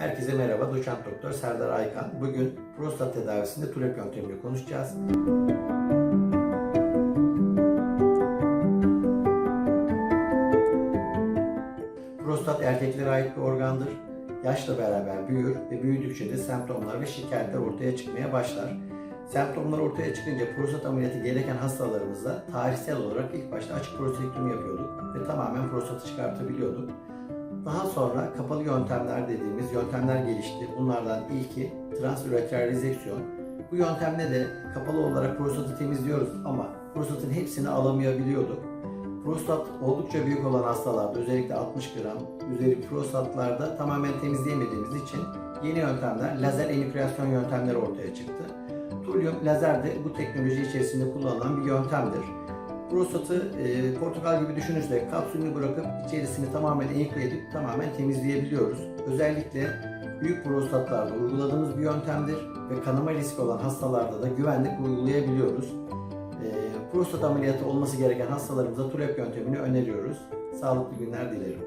Herkese merhaba, doçent doktor Serdar Aykan. Bugün prostat tedavisinde TUREP yöntemini konuşacağız. Prostat erkeklere ait bir organdır. Yaşla beraber büyür ve büyüdükçe de semptomlar ve şikayetler ortaya çıkmaya başlar. Semptomlar ortaya çıkınca prostat ameliyatı gereken hastalarımızda tarihsel olarak ilk başta açık prostatektomi yapıyorduk ve tamamen prostatı çıkartabiliyorduk. Daha sonra kapalı yöntemler dediğimiz yöntemler gelişti. Bunlardan ilki transüretral rezeksiyon. Bu yöntemle de kapalı olarak prostatı temizliyoruz ama prostatın hepsini alamayabiliyorduk. Prostat oldukça büyük olan hastalarda özellikle 60 gram üzeri prostatlarda tamamen temizleyemediğimiz için yeni yöntemler lazer enükleasyon yöntemleri ortaya çıktı. Tulyum lazer de bu teknoloji içerisinde kullanılan bir yöntemdir. Prostatı e, portakal gibi düşünürsek kapsülünü bırakıp içerisini tamamen enkle edip tamamen temizleyebiliyoruz. Özellikle büyük prostatlarda uyguladığımız bir yöntemdir ve kanama riski olan hastalarda da güvenlik uygulayabiliyoruz. E, prostat ameliyatı olması gereken hastalarımıza TUREP yöntemini öneriyoruz. Sağlıklı günler dilerim.